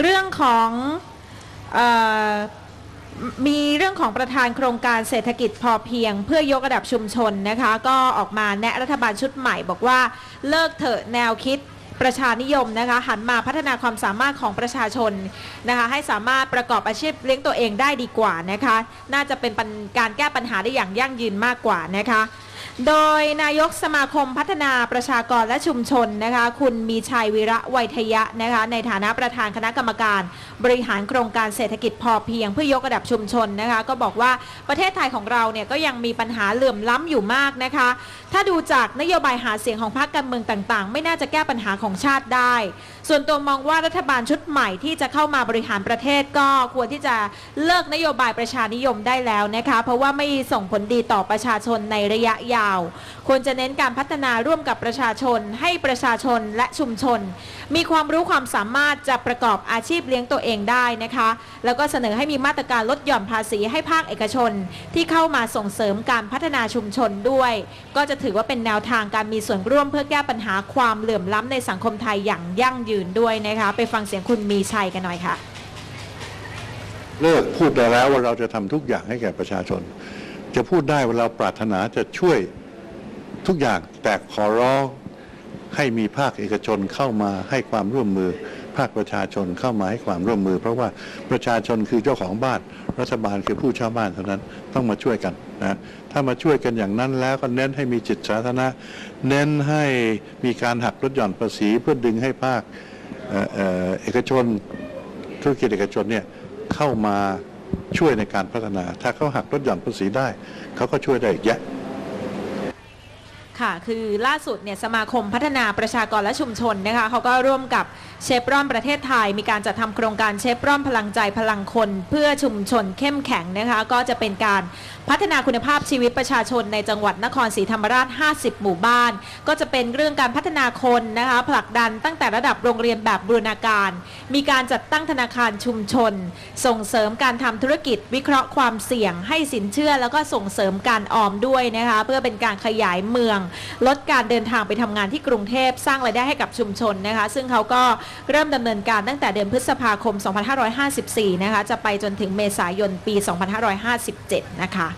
เรื่องของออมีเรื่องของประธานโครงการเศรษฐกิจพอเพียง เพื่อยกระดับชุมชนนะคะ ก็ออกมาแนะรัฐบาลชุดใหม่ บอกว่าเลิกเถอะแนวคิดประชานิยมนะคะหันมาพัฒนาความสามารถของประชาชนนะคะให้สามารถประกอบอาชีพเลี้ยงตัวเองได้ดีกว่านะคะ น่าจะเป็นปัญการแก้ปัญหาได้อย่างยั่งยืนมากกว่านะคะ โดยนายกสมาคมพัฒนาประชากรและชุมชนนะคะ คุณมีชัยวีระไวยทยะนะคะ ในฐานะประธานคณะกรรมการ บริหารโครงการเศรษฐกิจพอเพียงเพื่อยกระดับชุมชนนะคะ ก็บอกว่าประเทศไทยของเราเนี่ยก็ยังมีปัญหาเหลื่อมล้ำอยู่มากนะคะ ถ้าดูจากนโยบายหาเสียงของพรรคการเมืองต่างๆ ไม่น่าจะแก้ปัญหาของชาติได้ ส่วนตัวมองว่ารัฐบาลชุดใหม่ที่จะเข้ามาบริหารประเทศก็ควรที่จะเลิกนโยบายประชานิยมได้แล้วนะคะเพราะว่าไม่ส่งผลดีต่อประชาชนในระยะยาว ควรจะเน้นการพัฒนาร่วมกับประชาชน ให้ประชาชนและชุมชน มีความรู้ความสามารถจะประกอบอาชีพเลี้ยงตัวเองได้นะคะ แล้วก็เสนอให้มีมาตรการลดหย่อนภาษีให้ภาคเอกชน ที่เข้ามาส่งเสริมการพัฒนาชุมชนด้วย ก็จะถือว่าเป็นแนวทางการมีส่วนร่วมเพื่อแก้ปัญหาความเหลื่อมล้ำในสังคมไทยอย่างยั่งยืนด้วยนะคะ ไปฟังเสียงคุณมีชัยกันหน่อยค่ะ เลิกพูดได้แล้วว่าเราจะทำทุกอย่างให้แก่ประชาชน จะพูดได้ว่าเราปรารถนาจะช่วยทุกอย่างแต่ขอร้อง ให้มีภาคเอกชนเข้ามาให้ความร่วมมือ ภาคประชาชนเข้ามาให้ความร่วมมือ เพราะว่าประชาชนคือเจ้าของบ้าน รัฐบาลคือผู้เช่าบ้านเท่านั้นต้องมาช่วยกันนะถ้ามาช่วยกันอย่างนั้นแล้วก็เน้นให้มีจิตสาธารณะ เน้นให้มีการหักลดหย่อนภาษีเพื่อดึงให้ภาคเอเอเอกชนธุรกิจเอกชนเนี่ยเข้ามาช่วยในการพัฒนา ถ้าเขาหักลดหย่อนภาษีได้เขาก็ช่วยได้อีกแยอะ ค่ะ คือล่าสุดเนี่ยสมาคมพัฒนาประชากรและชุมชนนะคะเขาก็ร่วมกับเชฟรอนประเทศไทย มีการจัดทำโครงการเชฟรอนพลังใจพลังคน เพื่อชุมชนเข้มแข็งนะคะ ก็จะเป็นการพัฒนาคุณภาพชีวิตประชาชนในจังหวัดนครศรีธรรมราช 50 หมู่บ้าน ก็จะเป็นเรื่องการพัฒนาคนนะคะผลักดันตั้งแต่ระดับโรงเรียนแบบบูรณาการ มีการจัดตั้งธนาคารชุมชน ส่งเสริมการทำธุรกิจ วิเคราะห์ความเสี่ยง ให้สินเชื่อแล้วก็ส่งเสริมการออมด้วยนะคะเพื่อเป็นการขยายเมืองลดการเดินทางไปทำงานที่กรุงเทพสร้างรายได้ให้กับชุมชนนะคะ ซึ่งเขาก็เริ่มดำเนินการตั้งแต่เดือนพฤษภาคม 2554 นะคะ จะไปจนถึงเมษายนปี 2557 นะคะ